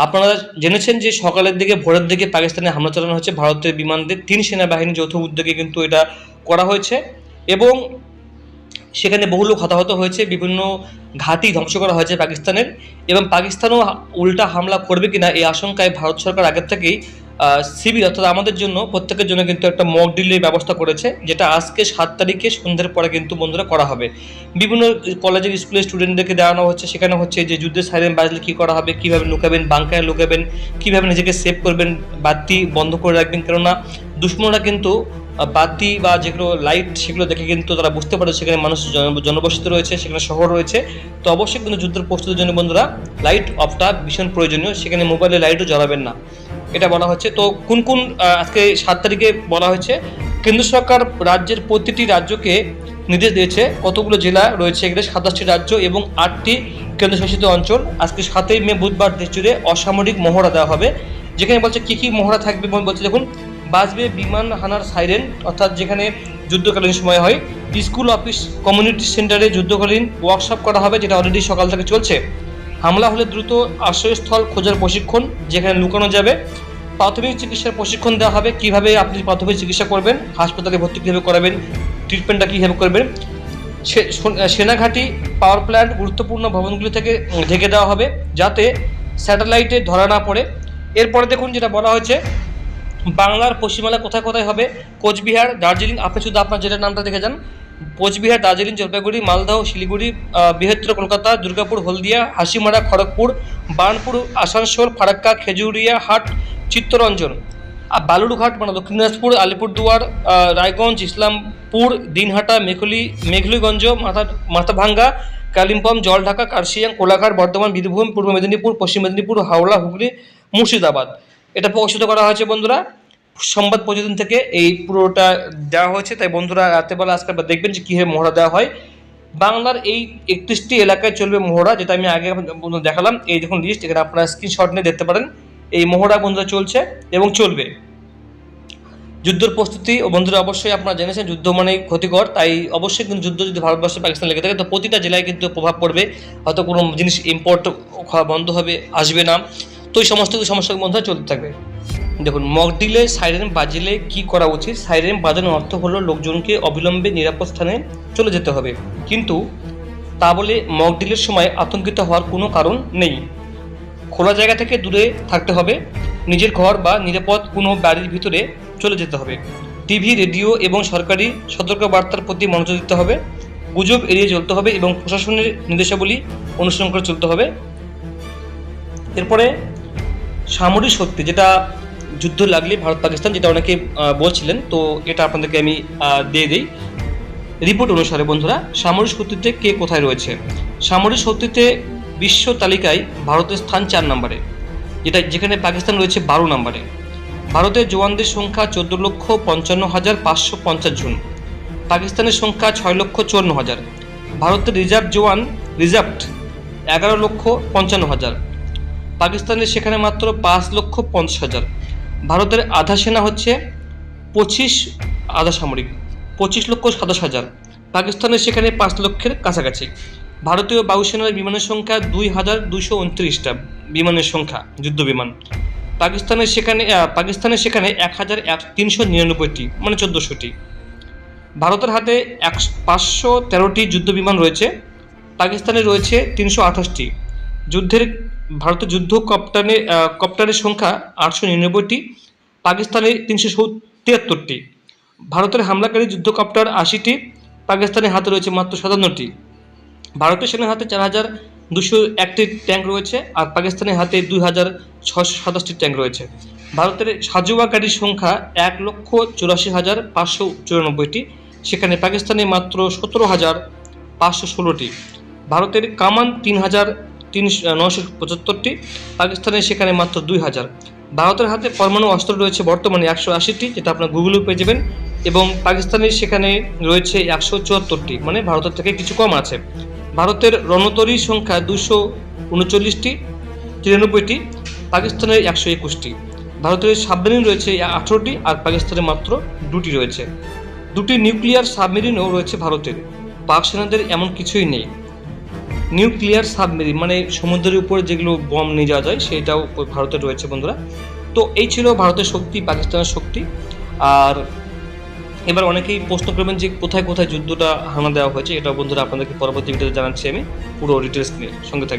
আপনারা জেনেছেন যে সকালের দিকে, ভোরের দিকে পাকিস্তানে হামলা চালানো হয়েছে। ভারতের বিমানদের তিন সেনাবাহিনী যৌথ উদ্যোগে কিন্তু এটা করা হয়েছে। এবং সেখানে বহু লোক হতাহত হয়েছে। বিভিন্ন ঘাঁটি ধ্বংস করা হয়েছে পাকিস্তানের। এবং পাকিস্তানও উল্টা হামলা করবে কিনা এই আশঙ্কায় ভারত সরকার আগের থেকেই শিবির অর্থাৎ আমাদের জন্য, প্রত্যেকের জন্য কিন্তু একটা মক ডিলের ব্যবস্থা করেছে, যেটা আজকে সাত তারিখে সন্ধ্যের পরে কিন্তু বন্ধুরা করা হবে। বিভিন্ন কলেজের স্কুলের স্টুডেন্টদেরকে দেওয়ানো হচ্ছে, সেখানে হচ্ছে যে যুদ্ধের সাইরেন বাজলে কী করা হবে, কীভাবে লুকাবেন, বাংকায় লুকাবেন, কীভাবে নিজেকে সেভ করবেন, বাতি বন্ধ করে রাখবেন, কেননা দুশ্মনরা কিন্তু বাতি বা যেগুলো লাইট সেগুলো দেখে কিন্তু তারা বুঝতে পারে সেখানে মানুষ জন- জনবসতি রয়েছে, সেখানে শহর রয়েছে। তো অবশ্যই কিন্তু যুদ্ধের প্রস্তুতির জন্য বন্ধুরা লাইট অফটা ভীষণ প্রয়োজনীয়, সেখানে মোবাইলে লাইটও জ্বালাবেন না। এটা বলা হচ্ছে। তো কোন কোন আজকে সাত তারিখে বলা হয়েছে, কেন্দ্র সরকার রাজ্যের প্রতিটি রাজ্যকে নির্দেশ দিয়েছে, কতগুলো জেলা রয়েছে এখানে? সাতাশটি রাজ্য এবং আটটি কেন্দ্রশাসিত অঞ্চল। আজকে সাতই মে বুধবার দেশ জুড়ে অসামরিক মহড়া দেওয়া হবে, যেখানে বলছে কী কী মহড়া থাকবে বল- বলছে দেখুন, বাজবে বিমান হানার সাইরেন, অর্থাৎ যেখানে যুদ্ধকালীন সময় হয়। স্কুল, অফিস, কমিউনিটি সেন্টারে যুদ্ধকালীন ওয়ার্কশপ করা হবে, যেটা অলরেডি সকাল থেকে চলছে। হামলা হলে দ্রুত আশ্রয়স্থল খোঁজার প্রশিক্ষণ যেখানে লুকানো যাবে। প্রাথমিক চিকিৎসার প্রশিক্ষণ দেওয়া হবে। কীভাবে আপনি প্রাথমিক চিকিৎসা করবেন? হাসপাতালে ভর্তি কীভাবে করাবেন? ট্রিটমেন্টটা কীভাবে করবেন? সেনাঘাঁটি পাওয়ার প্ল্যান্ট গুরুত্বপূর্ণ ভবনগুলি থেকে ঢেকে দেওয়া হবে যাতে স্যাটেলাইটে ধরা না পড়ে। এরপরে দেখুন যেটা বলা হয়েছে, বাংলার পশ্চিমবাংলা কোথায় কোথায় হবে? কোচবিহার, দার্জিলিং, আপনি শুধু আপনার জেলার নামটা দেখে যান। কোচবিহার, দার্জিলিং, জলপাইগুড়ি মালদহ শিলিগুড়ি বৃহত্তর কলকাতা, দুর্গাপুর, হলদিয়া, হাসিমারা, খড়গপুর, বার্নপুর, আসানসোল, ফারাক্কা, খেজুরিয়া হাট, চিত্তরঞ্জন। আর বালুরঘাট মানে দক্ষিণ দিনাজপুর আলিপুরদুয়ার রায়গঞ্জ, ইসলামপুর, দিনহাটা, মেখলি মেঘলিগঞ্জ মাথা, মাথাভাঙ্গা, কালিম্পং, জলঢাকা, কার্শিয়াং, কোলাঘাট, বর্ধমান, বীরভূম, পূর্ব মেদিনীপুর, পশ্চিম মেদিনীপুর, হাওড়া, হুগলি, মুর্শিদাবাদ। এটা প্রকাশিত করা হয়েছে, বন্ধুরা। সংবাদ প্রতিদিন থেকে এই পুরোটা দেওয়া হয়েছে। তাই বন্ধুরা রাতেবেলা আজকে আবার দেখবেন যে কীভাবে মহড়া দেওয়া হয়। বাংলার এই একত্রিশটি এলাকায় চলবে মহড়া, যেটা আমি আগে দেখালাম। এই দেখুন লিস্ট এখানে আপনারা স্ক্রিনশট নিয়ে দেখতে পারেন। এই মহড়া বন্ধুরা চলছে এবং চলবে। যুদ্ধের প্রস্তুতি, ও বন্ধুরা অবশ্যই আপনারা জেনেছেন, যুদ্ধ মানে ক্ষতিকর। তাই অবশ্যই কিন্তু যুদ্ধ যদি ভারতবর্ষে, পাকিস্তান লেগে থাকে, তো প্রতিটা জেলায় কিন্তু প্রভাব পড়বে। হয়তো কোনো জিনিস ইম্পোর্ট বন্ধ হবে, আসবে না। তো এই সমস্ত সমস্যা বন্ধুরা চলতে থাকবে। দেখুন মকডিলে সাইরেন, বাজিলে কি করা উচিত? সাইরেন বাজানোর অর্থ হলো লোকজনকে অবিলম্বে নিরাপদ স্থানে চলে যেতে হবে। কিন্তু তা বলে মকডিলের সময় আতঙ্কিত হওয়ার কোনো কারণ নেই। খোলা জায়গা থেকে দূরে থাকতে হবে। নিজের ঘর বা নিরাপদ কোনো বাড়ির ভিতরে চলে যেতে হবে। টিভি, রেডিও এবং সরকারি সতর্কবার্তার প্রতি মনোযোগ দিতে হবে। গুজব এড়িয়ে চলতে হবে এবং প্রশাসনের নির্দেশাবলী অনুসরণ করে চলতে হবে। এরপরে সামরিক শক্তি, যেটা যুদ্ধ লাগলে ভারত, পাকিস্তান যেটা অনেকে বলছিলেন, তো এটা আপনাদেরকে আমি দিয়ে দিই। রিপোর্ট অনুসারে বন্ধুরা, সামরিক শক্তিতে কে কোথায় রয়েছে? সামরিক শক্তিতে বিশ্ব তালিকায় ভারতের স্থান চার নম্বরে, যেটা যেখানে পাকিস্তান রয়েছে বারো নম্বরে। ভারতের জওয়ানদের সংখ্যা চোদ্দ লক্ষ পঞ্চান্ন হাজার পাঁচশো পঞ্চাশ জন। পাকিস্তানের সংখ্যা ছয় লক্ষ চুয়ান্ন হাজার। ভারতের রিজার্ভ জওয়ান, রিজার্ভড, এগারো লক্ষ পঞ্চান্ন হাজার। পাকিস্তানের সেখানে মাত্র পাঁচ লক্ষ পঞ্চাশ হাজার। ভারতের আধা সেনা হচ্ছে পঁচিশ আধা সামরিক, পঁচিশ লক্ষ সাতাশ হাজার। পাকিস্তানের সেখানে পাঁচ লক্ষের কাছাকাছি। ভারতীয় বায়ুসেনার বিমানের সংখ্যা দুই হাজার দুশো উনত্রিশটা বিমানের সংখ্যা, যুদ্ধ বিমান। পাকিস্তানের সেখানে পাকিস্তানের সেখানে এক হাজার এক তিনশো নিরানব্বইটি মানে চোদ্দোশোটি। ভারতের হাতে এক পাঁচশো তেরোটি যুদ্ধ বিমান রয়েছে। পাকিস্তানে রয়েছে তিনশো আঠাশটি। যুদ্ধের ভারতের যুদ্ধ কপ্টানে কপ্টারের সংখ্যা আটশো নিরানব্বইটি, পাকিস্তানে তিনশো তিয়াত্তরটি। ভারতের হামলাকারী যুদ্ধ কপ্টার আশিটি পাকিস্তানের হাতে রয়েছে মাত্র সাতান্নটি। ভারতের সেনার হাতে চার হাজার দুশো একটি ট্যাঙ্ক রয়েছে আর পাকিস্তানের হাতে দুই হাজার ছশো সাতাশটি ট্যাঙ্ক রয়েছে। ভারতের সাজুয়া সংখ্যা এক লক্ষ চুরাশি হাজার পাঁচশো চুরানব্বইটি, সেখানে পাকিস্তানে মাত্র সতেরো হাজার পাঁচশো ষোলোটি। ভারতের কামান তিন হাজার তিনশো নশো পঁচাত্তরটি। পাকিস্তানের সেখানে মাত্র দুই হাজার। ভারতের হাতে পরমাণু অস্ত্র রয়েছে বর্তমানে একশো আশিটি, যেটা আপনার গুগলে পেয়ে যাবেন। এবং পাকিস্তানের সেখানে রয়েছে একশো চুয়াত্তরটি মানে ভারতের থেকে কিছু কম আছে। ভারতের রণতরীর সংখ্যা দুশো উনচল্লিশটি, তিরানব্বইটি পাকিস্তানের একশো একুশটি। ভারতের সাবমেরিন রয়েছে আঠেরোটি, আর পাকিস্তানের মাত্র দুটি রয়েছে। দুটি নিউক্লিয়ার সাবমেরিনও রয়েছে ভারতের। পাক সেনাদের এমন কিছুই নেই। নিউক্লিয়ার সাবমেরিন মানে সমুদ্রের উপরে যেগুলো বম নিয়ে যাওয়া যায়, সেটাও ভারতে রয়েছে বন্ধুরা। তো এই ছিল ভারতের শক্তি, পাকিস্তানের শক্তি। আর এবার অনেকেই প্রশ্ন করবেন যে কোথায় কোথায় যুদ্ধটা হানা দেওয়া হয়েছে এটা বন্ধুরা আপনাদেরকে পরবর্তী ভিডিওতে জানাচ্ছি আমি। পুরো ডিটেলস নিয়ে সঙ্গে থাকবে